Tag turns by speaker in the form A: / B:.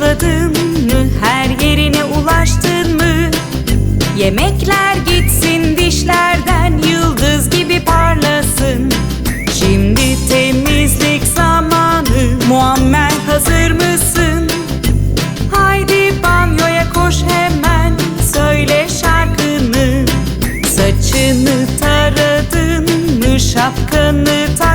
A: Fırçaladın mı? Her yerine ulaştın mı? Yemekler gitsin dişlerden Yıldız gibi parlasın Şimdi temizlik zamanı Muammer hazır mısın? Haydi banyoya koş hemen Söyle şarkını Saçını taradın mı? Şapkanı taktın